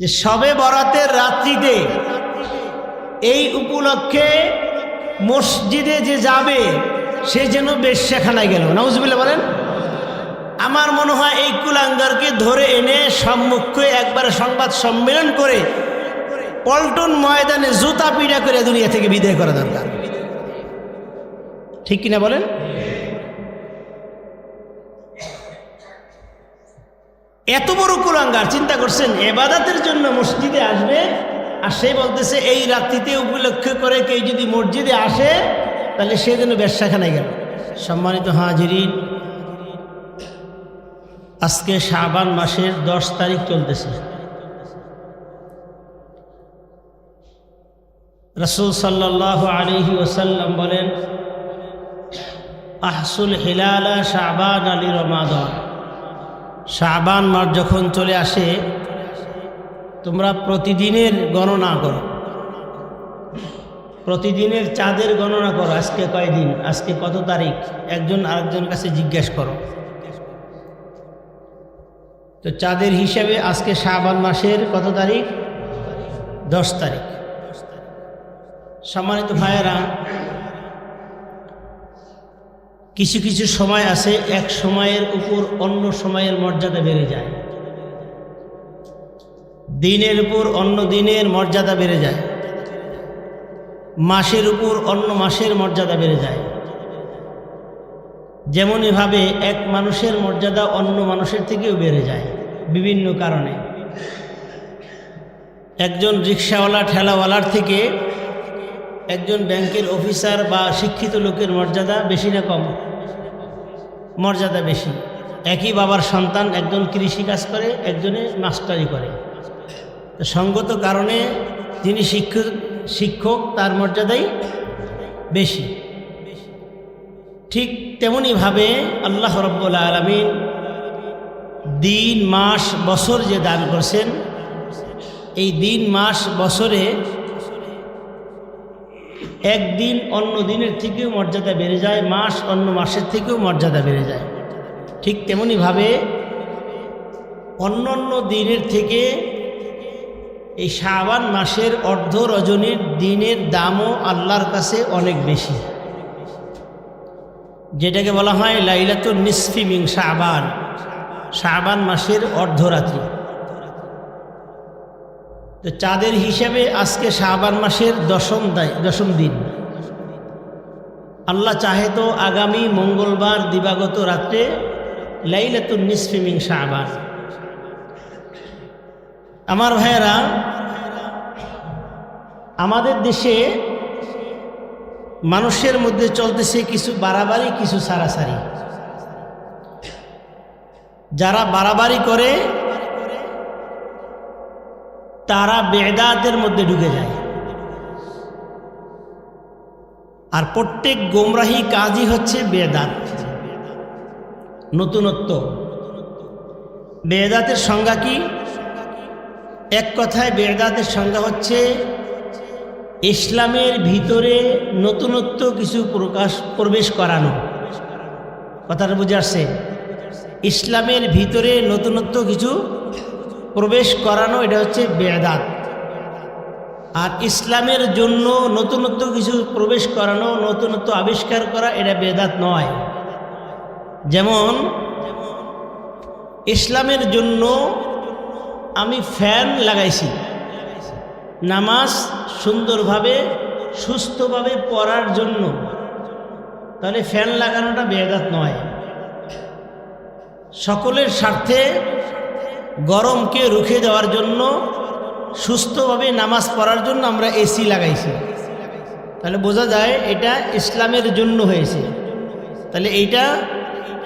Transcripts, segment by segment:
যে সবে বরাতের রাত্রিতে এই উপলক্ষে মসজিদে যে যাবে, সে যেন বেশ্যাখানায় গেল। নাউজবিল্লা বলেন, আমার মনে হয় এই কুলাঙ্গারকে ধরে এনে সম্মুখে একবার সংবাদ সম্মেলন করে পল্টন ময়দানে জুতা পিড়া করে দুনিয়া থেকে বিদায় করা দরকার। ঠিক কিনা বলেন? এত বড় কুলাঙ্গার, চিন্তা করছেন, এবাদাতের জন্য মসজিদে আসবে? আর সে বলতেছে, এই রাত্রিতে উপলক্ষ করে কেউ যদি মসজিদে আসে, তাহলে সে যেন ব্যবসাখানায় গেল। সম্মানিত হাজিরিন, আজকে শাবান মাসের দশ তারিখ চলতেছে। রসুল সাল্লাহ আলিহি ওসাল্লাম বলেন, আহসুল হিলালা শাবান আলী রমাদন। শাবান মাস যখন চলে আসে, তোমরা প্রতিদিনের গণনা করো। প্রতিদিনের চাঁদের গণনা করো, আজকে কয়দিন, আজকে কত তারিখ? একজন আরেকজন কাছে জিজ্ঞেস করো। তো চাঁদের হিসাবে আজকে শাবান মাসের কত তারিখ? দশ তারিখ। সম্মানিত ভাইয়েরা কিছু কিছু সময় আছে, এক সময়ের উপর অন্য সময়ের মর্যাদা বেড়ে যায়। দিনের উপর অন্য দিনের মর্যাদা বেড়ে যায়। মাসের উপর অন্য মাসের মর্যাদা বেড়ে যায়। যেমনইভাবে এক মানুষের মর্যাদা অন্য মানুষের থেকেও বেড়ে যায় বিভিন্ন কারণে। একজন রিক্সাওয়ালা, ঠেলাওয়ালার থেকে একজন ব্যাংকের অফিসার বা শিক্ষিত লোকের মর্যাদা বেশি না কম? মর্যাদা বেশি। একই বাবার সন্তান একজন কৃষিকাজ করে, একজনে মাস্টারি করে। তো সঙ্গত কারণে যিনি শিক্ষক শিক্ষক, তার মর্যাদাই বেশি। ঠিক তেমনইভাবে আল্লাহ রব্বুল আলমিন দিন, মাস, বছর যে দান করছেন, এই দিন, মাস, বছরে একদিন অন্য দিনের থেকেও মর্যাদা বেড়ে যায়, মাস অন্য মাসের থেকেও মর্যাদা বেড়ে যায়। ঠিক তেমনইভাবে অন্য অন্য দিনের থেকে এই শাবান মাসের অর্ধ রজনীর দিনের দামও আল্লাহর কাছে অনেক বেশি। যেটাকে বলা হয় লাইলাতুল নিসফি মিং শাবান। শাবান মাসের অর্ধরাত্রি। তো চাঁদের হিসাবে আজকে শাবান মাসের দশম দায়, দশম দিন। আল্লাহ চাহে তো আগামী মঙ্গলবার দিবাগত রাত্রে লাইলাতুল নিসফি মিং শাবান। আমার ভাইয়েরা, আমাদের দেশে মানুষের মধ্যে চলতেছে কিছু বাড়াবাড়ি, কিছু সারাসারি। যারা বাড়াবাড়ি করে তারা বেদাতের মধ্যে ঢুকে যায়। আর প্রত্যেক গোমরাহি কাজই হচ্ছে বেদাত। নতুনত্ব। বেদাতের সংজ্ঞা কি? এক কথায় বেদাতের সংজ্ঞা হচ্ছে, ইসলামের ভিতরে নতুনত্ব কিছু প্রকাশ, প্রবেশ করানো। কথাটা বুঝে আসছে? ইসলামের ভিতরে নতুনত্ব কিছু প্রবেশ করানো, এটা হচ্ছে বেদাত। আর ইসলামের জন্য নতুনত্ব কিছু প্রবেশ করানো, নতুনত্ব আবিষ্কার করা, এটা বেদাত নয়। যেমন, ইসলামের জন্য আমি ফ্যান লাগাইছি। নামাজ সুন্দরভাবে, সুস্থভাবে পড়ার জন্য। তাহলে ফ্যান লাগানোটা বেদাত নয়। সকলের স্বার্থে গরমকে রুখে দেওয়ার জন্য সুস্থভাবে নামাজ পড়ার জন্য আমরা এসি লাগাইছি। তাহলে বোঝা যায় এটা ইসলামের জন্য হয়েছে। তাহলে এইটা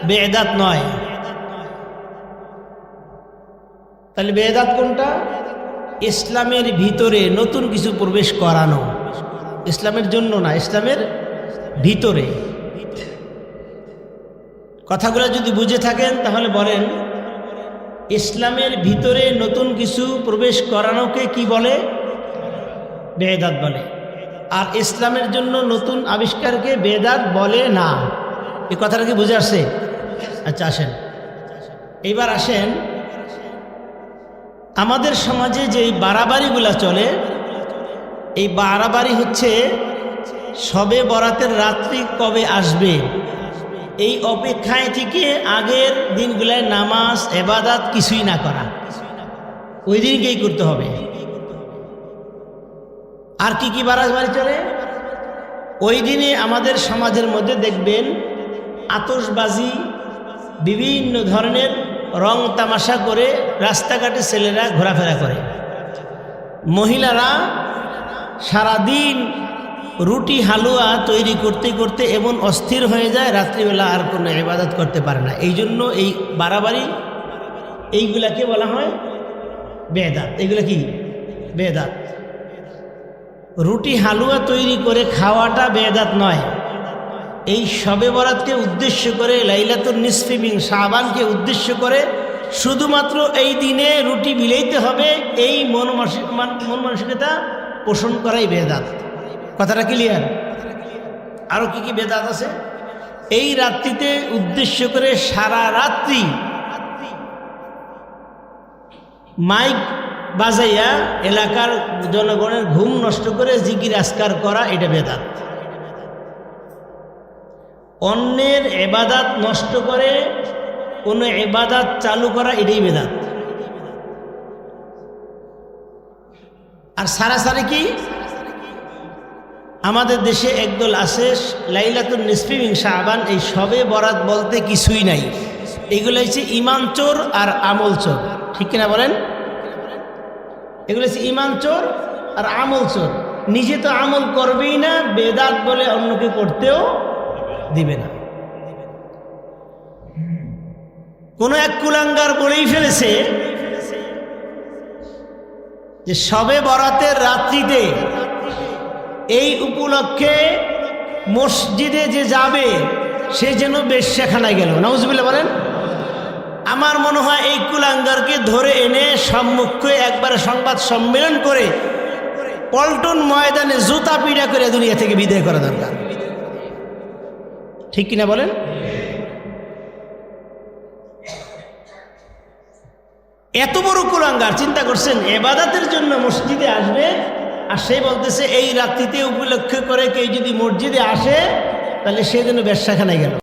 বেদাত নয়। তাহলে বেদাত কোনটা? ইসলামের ভিতরে নতুন কিছু প্রবেশ করানো। ইসলামের জন্য না, ইসলামের ভিতরে। কথাগুলো যদি বুঝে থাকেন তাহলে বলেন ইসলামের ভিতরে নতুন কিছু প্রবেশ করানোকে কি বলে? বেদাত বলে। আর ইসলামের জন্য নতুন আবিষ্কারকে বেদাত বলে না। এ কথাটা কি বুঝে আসছে? আচ্ছা আসেন। এইবার আসেন। আমাদের সমাজে যে বাড়াবাড়িগুলা চলে, এই বাড়াবাড়ি হচ্ছে সবে বরাতের রাত্রি কবে আসবে? এই অপেক্ষায় থেকে আগের দিনগুলায় নামাজ, এবাদাত কিছুই না করা। ওই দিনকেই করতে হবে। আর কি কি বারাজ বাড়ি চলে? ওই দিনে আমাদের সমাজের মধ্যে দেখবেন আতসবাজি বিভিন্ন ধরনের রং তামাশা করে রাস্তাঘাটে ছেলেরা ঘোরাফেরা করে। মহিলারা সারাদিন রুটি হালুয়া তৈরি করতে করতে এমন অস্থির হয়ে যায়, রাত্রিবেলা আর কোনো ইবাদত করতে পারে না। এই জন্য এই বাড়াবাড়ি, এইগুলাকে বলা হয় বেদাত। এগুলা কি? বেদাত। রুটি হালুয়া তৈরি করে খাওয়াটা বেদাত নয়। এই শবে বরাতকে উদ্দেশ্য করে লাইলাতুল নিসফিমিং শাহবানকে উদ্দেশ্য করে শুধুমাত্র এই দিনে রুটি বিলাইতে হবে, এই মন মানসিকতা পোষণ করাই বেদাত। কথাটা ক্লিয়ার আরও কি কি বেদাত আছে? এই রাত্রিতে উদ্দেশ্য করে সারা রাত্রি মাইক বাজাইয়া এলাকার জনগণের ঘুম নষ্ট করে জিকির আসকার করা এটা বেদাত। অন্যের এবাদাত নষ্ট করে কোনো এবাদাত চালু করা এটাই বেদাত। আর সারাসারি কি? আমাদের দেশে একদল আছে লাইলাতুল নিসফিমিং শাহবান, এই সবে বরাত বলতে কিছুই নাই। এগুলো হচ্ছে ইমান চোর আর আমল চোর। ঠিক কিনা বলেন? এগুলো হচ্ছে ইমান চোর আর আমল চোর। নিজে তো আমল করবেই না, বেদাত বলে অন্যকে করতেও দিবে না। কোনো এক কুলাঙ্গার বলেই ফেলেছে যে সবে বরাতের রাত্রিতে এই উপলক্ষে মসজিদে যে যাবে, সে যেন বেশ বেশ্যাখানায় গেল। নাউজবিল্লা বলেন, আমার মনে হয় এই কুলাঙ্গারকে ধরে এনে সম্মুখে একবারে সংবাদ সম্মেলন করে পল্টন ময়দানে জুতা পিড়া করে দুনিয়া থেকে বিদায় করা দরকার। ঠিক কিনা বলেন? এত বড় কুলাঙ্গার, চিন্তা করছেন, এবাদাতের জন্য মসজিদে আসবে? আর সে বলতেছে, এই রাত্রিতে উপলক্ষ করে কেউ যদি মসজিদে আসে, তাহলে সে যেন ব্যবসাখানায় গেল।